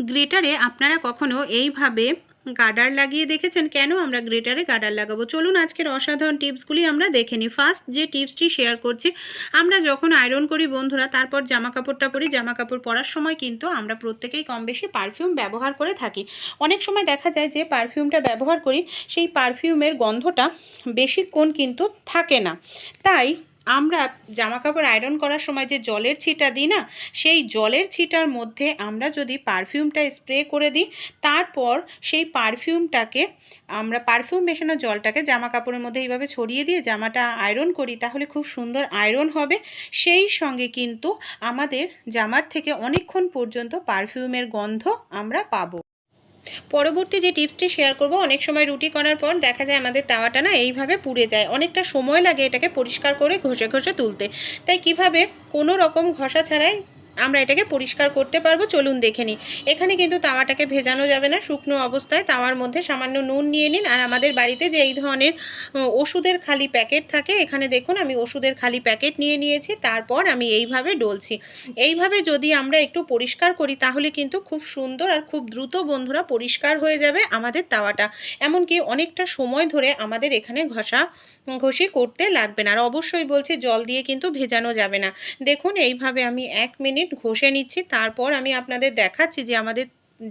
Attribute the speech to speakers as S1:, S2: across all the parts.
S1: গ্রেটারে আপনারা কখনো এইভাবে গার্ডার লাগিয়ে দেখেছেন? কেন আমরা গ্রেটারে গার্ডার লাগাবো? চলুন আজকের অসাধারণ টিপসগুলি আমরা দেখে নিই। ফার্স্ট যে টিপসটি শেয়ার করছি, আমরা যখন আয়রন করি বন্ধুরা, তারপর জামা কাপড়টা পরি। জামা কাপড় পরার সময় কিন্তু আমরা প্রত্যেকেই কম বেশি পারফিউম ব্যবহার করে থাকি। অনেক সময় দেখা যায় যে পারফিউমটা ব্যবহার করি, সেই পারফিউমের গন্ধটা বেশিক্ষণ কিন্তু থাকে না। তাই আমরা জামা কাপড় আয়রন করার সময় যে জলের ছিটা দিই না, সেই জলের ছিটার মধ্যে আমরা যদি পারফিউমটা স্প্রে করে দিই, তারপর সেই পারফিউমটাকে আমরা পারফিউম মেশানো জলটাকে জামা কাপড়ের মধ্যে এইভাবে ছড়িয়ে দিয়ে জামাটা আয়রন করি, তাহলে খুব সুন্দর আয়রন হবে। সেই সঙ্গে কিন্তু আমাদের জামার থেকে অনেকক্ষণ পর্যন্ত পারফিউমের গন্ধ আমরা পাবো। পরবর্তী যে টিপসটি শেয়ার করব, অনেক সময় রুটি করার পর দেখা যায় আমাদের তাওয়াটা না এইভাবে পুড়ে যায়। অনেকটা সময় লাগে এটাকে পরিষ্কার করে ঘষে ঘষে তুলতে। তাই কীভাবে কোনো রকম ঘষা ছাড়াই আমরা এটাকে পরিষ্কার করতে পারব, চলুন দেখে নিই। এখানে কিন্তু তাওয়াটাকে ভেজানো যাবে না, শুকনো অবস্থায় তাওয়ার মধ্যে সামান্য নুন নিয়ে নিন। আর আমাদের বাড়িতে যে এই ধরনের ওষুধের খালি প্যাকেট থাকে, এখানে দেখুন আমি ওষুধের খালি প্যাকেট নিয়ে নিয়েছি, তারপর আমি এইভাবে ডলছি। এইভাবে যদি আমরা একটু পরিষ্কার করি, তাহলে কিন্তু খুব সুন্দর আর খুব দ্রুত বন্ধুরা পরিষ্কার হয়ে যাবে আমাদের তাওয়াটা। এমনকি অনেকটা সময় ধরে আমাদের এখানে ঘষা, ঘষি করতে লাগবে না। আর অবশ্যই বলছি, জল দিয়ে কিন্তু ভেজানো যাবে না। দেখুন, এইভাবে আমি এক মিনিট ঘষে নিচ্ছি তারপর আমি আপনাদের দেখাচ্ছি যে আমাদের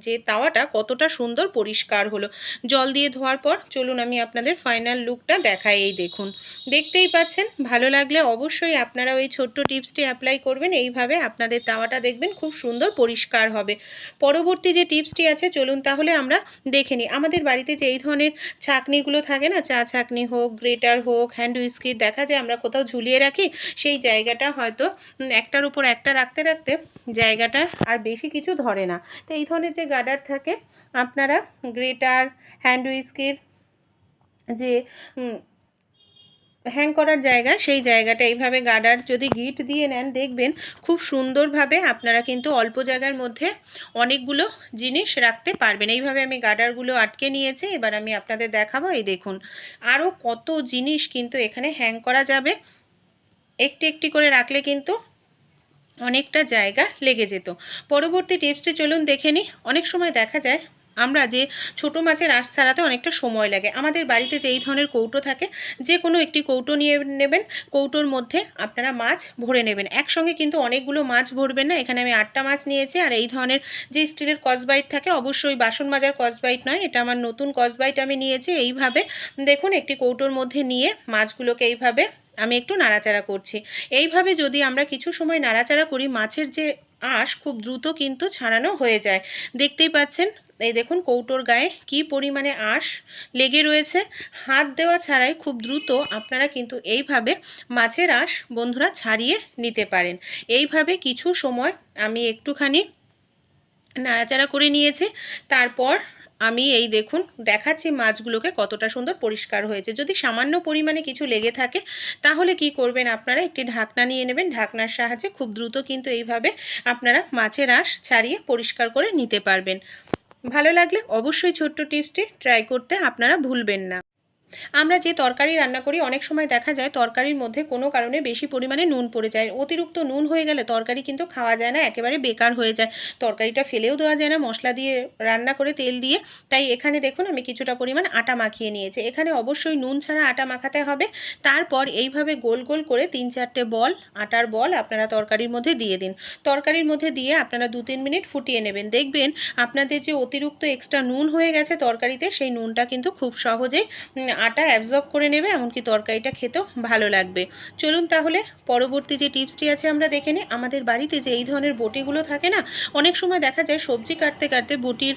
S1: যে তাওয়াটা কতটা সুন্দর পরিষ্কার হলো। জল দিয়ে ধোয়ার পর চলুন আমি আপনাদের ফাইনাল লুকটা দেখাই দেখুন। দেখতেই পাচ্ছেন, ভালো লাগলে অবশ্যই আপনারা ওই ছোট্ট টিপসটি অ্যাপ্লাই করবেন, এইভাবে আপনাদের তাওয়াটা দেখবেন খুব সুন্দর পরিষ্কার হবে। পরবর্তী যে টিপসটি আছে, চলুন তাহলে আমরা দেখে নিই। আমাদের বাড়িতে যে এই ধরনের ছাকনিগুলো থাকে না, চা ছাকনি হোক, গ্রেটার হোক হ্যান্ড উইস্কিট দেখা যায় আমরা কোথাও ঝুলিয়ে রাখি, সেই জায়গাটা হয়তো একটার উপর একটা রাখতে রাখতে জায়গাটা আর বেশি কিছু ধরে না। তো এই ধরনের যে গার্ডার থাকে, আপনারা গ্রেটার, হ্যান্ড উইস্কির যে হ্যাং করার জায়গা, সেই জায়গাটা এইভাবে গার্ডার যদি গিট দিয়ে নেন, দেখবেন খুব সুন্দরভাবে আপনারা কিন্তু অল্প জায়গার মধ্যে অনেকগুলো জিনিস রাখতে পারবেন। এইভাবে আমি গার্ডারগুলো আটকে নিয়েছি, এবার আমি আপনাদের দেখাবো। এই দেখুন আরও কত জিনিস কিন্তু এখানে হ্যাং করা যাবে। একটি একটি করে রাখলে কিন্তু অনেকটা জায়গা লেগে যেত। পরবর্তী টিপসটি চলুন দেখে নিই। অনেক সময় দেখা যায়, আমরা যে ছোট মাছের আঁশ ছাড়াতে অনেকটা সময় লাগে। আমাদের বাড়িতে যে এই ধরনের কৌটো থাকে যে কোনো একটি কৌটো নিয়ে নেবেন। কৌটোর মধ্যে আপনারা মাছ ভরে নেবেন। একসঙ্গে কিন্তু অনেকগুলো মাছ ভরবেন না। এখানে আমি আটটা মাছ নিয়েছি আর এই ধরনের যে স্টিলের কসবাইট থাকে, অবশ্যই বাসন মাজার কসবাইট নয়। এটা আমার নতুন কসবাইট আমি নিয়েছি। এইভাবে দেখুন, একটি কৌটোর মধ্যে নিয়ে মাছগুলোকে এইভাবে আমি একটু নাড়াচাড়া করছি। এইভাবে যদি আমরা কিছু সময় নাড়াচাড়া করি, মাছের যে আঁশ খুব দ্রুত কিন্তু ছাড়ানো হয়ে যায়। দেখতেই পাচ্ছেন, এই দেখুন কৌটোর গায়ে কি পরিমাণে আঁশ লেগে রয়েছে। হাত দেওয়া ছাড়াই খুব দ্রুত আপনারা কিন্তু এইভাবে মাছের আঁশ বন্ধুরা ছাড়িয়ে নিতে পারেন। এইভাবে কিছু সময় আমি একটুখানি নাড়াচাড়া করে নিয়েছি। তারপর আমি এই দেখুন, দেখাচ্ছি মাছগুলোকে কতটা সুন্দর পরিষ্কার হয়েছে। যদি সামান্য পরিমাণে কিছু লেগে থাকে, তাহলে কি করবেন আপনারা? একটি ঢাকনা নিয়ে নেবেন। ঢাকনার সাহায্যে খুব দ্রুত কিন্তু এইভাবে আপনারা মাছের আঁশ ছাড়িয়ে পরিষ্কার করে নিতে পারবেন। ভালো লাগলে অবশ্যই ছোট্ট টিপসটি ট্রাই করতে আপনারা ভুলবেন না। আমরা যে তরকারি রান্না করি, অনেক সময় দেখা যায় তরকারির মধ্যে কোনো কারণে বেশি পরিমাণে নুন পড়ে যায়। অতিরিক্ত নুন হয়ে গেলে তরকারি কিন্তু খাওয়া যায় না, একেবারে বেকার হয়ে যায়। তরকারিটা ফেলেও দেওয়া যায় না, মশলা দিয়ে রান্না করে তেল দিয়ে। তাই এখানে দেখুন, আমি কিছুটা পরিমাণ আটা মাখিয়ে নিয়েছি। এখানে অবশ্যই নুন ছাড়া আটা মাখাতে হবে। তারপর এইভাবে গোল গোল করে তিন চারটে বল, আটার বল আপনারা তরকারির মধ্যে দিয়ে দিন। তরকারির মধ্যে দিয়ে আপনারা দু তিন মিনিট ফুটিয়ে নেবেন। দেখবেন আপনাদের যে অতিরিক্ত এক্সট্রা নুন হয়ে গেছে তরকারিতে, সেই নুনটা কিন্তু খুব সহজেই আটা অ্যাবজর্ব করে নেবে, এমনকি তরকারিটা খেতেও ভালো লাগবে। চলুন তাহলে পরবর্তী যে টিপসটি আছে আমরা দেখে নিই। আমাদের বাড়িতে যে এই ধরনের বটিগুলো থাকে না, অনেক সময় দেখা যায় সবজি কাটতে কাটতে বটির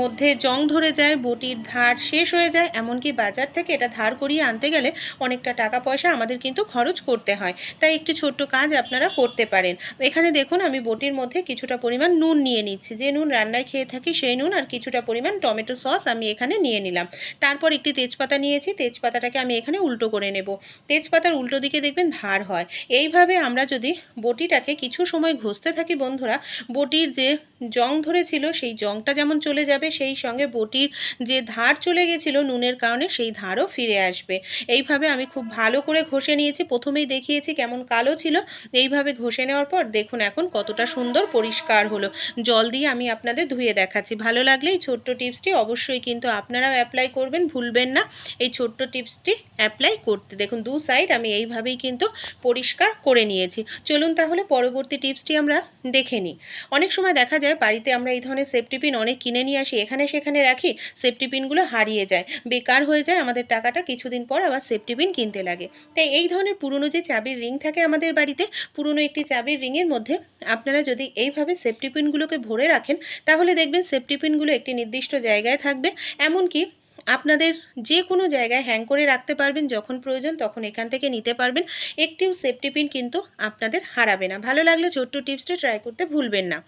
S1: মধ্যে জং ধরে যায়, বটির ধার শেষ হয়ে যায়, এমনকি বাজার থেকে এটা ধার করিয়ে আনতে গেলে অনেকটা টাকা পয়সা আমাদের কিন্তু খরচ করতে হয়। তাই একটি ছোট্ট কাজ আপনারা করতে পারেন। এখানে দেখুন, আমি বটির মধ্যে কিছুটা পরিমাণ নুন নিয়ে নিচ্ছি। যে নুন রান্নায় খেয়ে থাকি সেই নুন আর কিছুটা পরিমাণ টমেটো সস আমি এখানে নিয়ে নিলাম। তারপর একটি তেজপাতা নিয়েছি তেজপাতাটাকে আমি এখানে উল্টো করে নেব। তেজপাতার উল্টো দিকে দেখবেন ধার হয়। এইভাবে আমরা যদি বটিটাকে কিছু সময় ঘষতে থাকি বন্ধুরা, বটির যে জং ধরেছিল, সেই জংটা যেমন চলে যাবে, সেই সঙ্গে বটির যে ধার চলে গেছিল নুনের কারণে, সেই ধারও ফিরে আসবে। এইভাবে আমি খুব ভালো করে ঘষে নিয়েছি। প্রথমেই দেখিয়েছি কেমন কালো ছিল। এইভাবে ঘষে নেওয়ার পর দেখুন এখন কতটা সুন্দর পরিষ্কার হলো। জল দিয়ে আমি আপনাদের ধুয়ে দেখাচ্ছি। ভালো লাগলে এই ছোট্ট টিপসটি অবশ্যই কিন্তু আপনারাও অ্যাপ্লাই করবেন। ভুলবেন না। এই ছোট্ট টিপসটি অ্যাপ্লাই করতে। দেখুন, দু সাইড আমি এইভাবেই কিন্তু পরিষ্কার করে নিয়েছি। চলুন তাহলে পরবর্তী টিপসটি আমরা দেখে নিই। অনেক সময় দেখা যায়, বাড়িতে আমরা এই ধরনের সেফটি পিন অনেক কিনে নিয়ে আসি, এখানে সেখানে রাখি সেফটি পিনগুলো হারিয়ে যায়। বেকার হয়ে যায়, আমাদের টাকাটা কিছুদিন পর আবার সেফটি পিন কিনতে লাগে। তাই এই ধরনের পুরনো যে চাবির রিং থাকে আমাদের বাড়িতে, পুরনো একটি চাবির রিংয়ের মধ্যে আপনারা যদি এইভাবে সেফটি পিনগুলোকে ভরে রাখেন, তাহলে দেখবেন সেফটি পিনগুলো একটি নির্দিষ্ট জায়গায় থাকবে। এমনকি আপনাদের যে কোনো জায়গায় হ্যাং করে রাখতে পারবেন, যখন প্রয়োজন তখন এখান থেকে নিতে পারবেন। একটিও সেফটি পিন কিন্তু আপনাদের হারাবে না। ভালো লাগলে ছোট্ট টিপসটা ট্রাই করতে ভুলবেন না।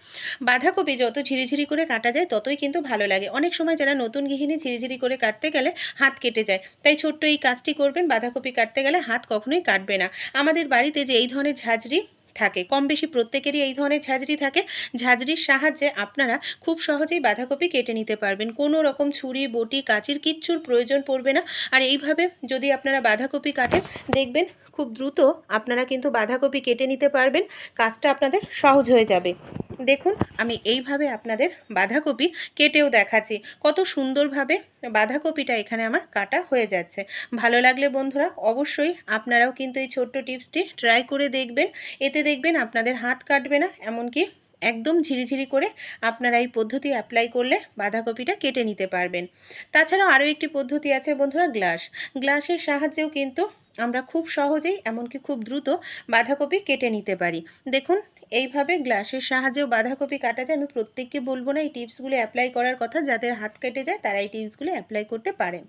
S1: বাঁধাকপি যত ঝিরিঝিরি করে কাটা যায়, ততই কিন্তু ভালো লাগে। অনেক সময় যারা নতুন গৃহিণী ঝিরিঝিরি করে কাটতে গেলে হাত কেটে যায়। তাই ছোট্ট এই কাজটি করবেন। বাঁধাকপি কাটতে গেলে হাত কখনোই কাটবে না। আমাদের বাড়িতে যে এই ধরনের ঝাঁঝরি থাকে। কম বেশি প্রত্যেকেরই এই ধরনের ঝাঁঝরি থাকে। ঝাঁঝরির সাহায্যে আপনারা খুব সহজেই বাঁধাকপি কেটে নিতে পারবেন। কোনো রকম ছুরি, বটি, কাঁচির কিচ্ছুর প্রয়োজন পড়বে না। আর এইভাবে যদি আপনারা বাঁধাকপি কাটেন, দেখবেন খুব দ্রুত আপনারা কিন্তু বাঁধাকপি কেটে নিতে পারবেন। কাজটা আপনাদের সহজ হয়ে যাবে। দেখুন, আমি এইভাবে আপনাদের বাঁধাকপি কেটেও দেখাচ্ছি। কত সুন্দরভাবে বাঁধাকপিটা এখানে আমার কাটা হয়ে যাচ্ছে। ভালো লাগলে বন্ধুরা, অবশ্যই আপনারাও কিন্তু এই ছোট্ট টিপসটি ট্রাই করে দেখবেন। এতে দেখবেন আপনাদের হাত কাটবে না, এমনকি একদম ঝিরিঝিরি করে আপনারা এই পদ্ধতি অ্যাপ্লাই করলে বাঁধাকপিটা কেটে নিতে পারবেন। তাছাড়াও আরও একটি পদ্ধতি আছে বন্ধুরা, গ্লাস। গ্লাসের সাহায্যেও কিন্তু আমরা খুব সহজেই, এমনকি খুব দ্রুত বাঁধাকপি কেটে নিতে পারি। দেখুন, এইভাবে গ্লাসের সাহায্যেও বাঁধাকপি কাটা যায়। আমি প্রত্যেককে বলব না, এই টিপসগুলো অ্যাপ্লাই করার কথা। যাদের হাত কেটে যায়, তারা এই টিপসগুলো অ্যাপ্লাই করতে পারেন।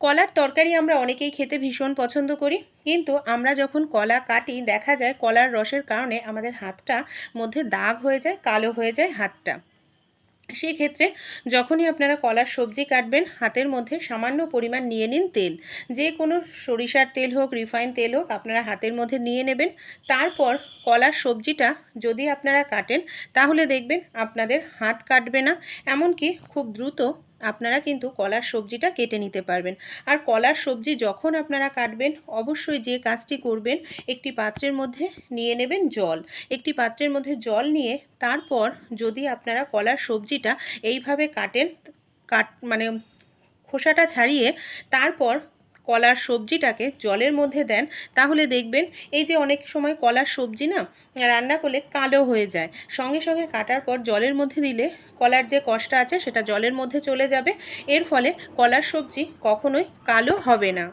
S1: কলার তরকারি আমরা অনেকেই খেতে ভীষণ পছন্দ করি, কিন্তু আমরা যখন কলা কাটি, দেখা যায় কলার রসের কারণে আমাদের হাতটা মধ্যে দাগ হয়ে যায়, কালো হয়ে যায় হাতটা। সেক্ষেত্রে যখনই আপনারা কলার সবজি কাটবেন, হাতের মধ্যে সামান্য পরিমাণ নিয়ে নিন তেল। যে কোনো সরিষার তেল হোক, রিফাইন তেল হোক, আপনারা হাতের মধ্যে নিয়ে নেবেন। তারপর কলার সবজিটা যদি আপনারা কাটেন, তাহলে দেখবেন আপনাদের হাত কাটবে না। এমনকি খুব দ্রুত আপনারা কিন্তু কলার সবজিটা কেটে নিতে পারবেন। আর কলার সবজি যখন আপনারা কাটবেন, অবশ্যই যে কাজটি করবেন, একটি পাত্রের মধ্যে নিয়ে নেবেন জল। একটি পাত্রের মধ্যে জল নিয়ে তারপর যদি আপনারা কলার সবজিটা এইভাবে কাটেন, কাট মানে খোসাটা ছাড়িয়ে তারপর কলার সবজিটাকে জলের মধ্যে দেন, তাহলে দেখবেন এই যে অনেক সময় কলার সবজি না রান্না করলে কালো হয়ে যায়। সঙ্গে সঙ্গে কাটার পর জলের মধ্যে দিলে কলার যে কষটা আছে সেটা জলের মধ্যে চলে যাবে। এর ফলে কলার সবজি কখনোই কালো হবে না।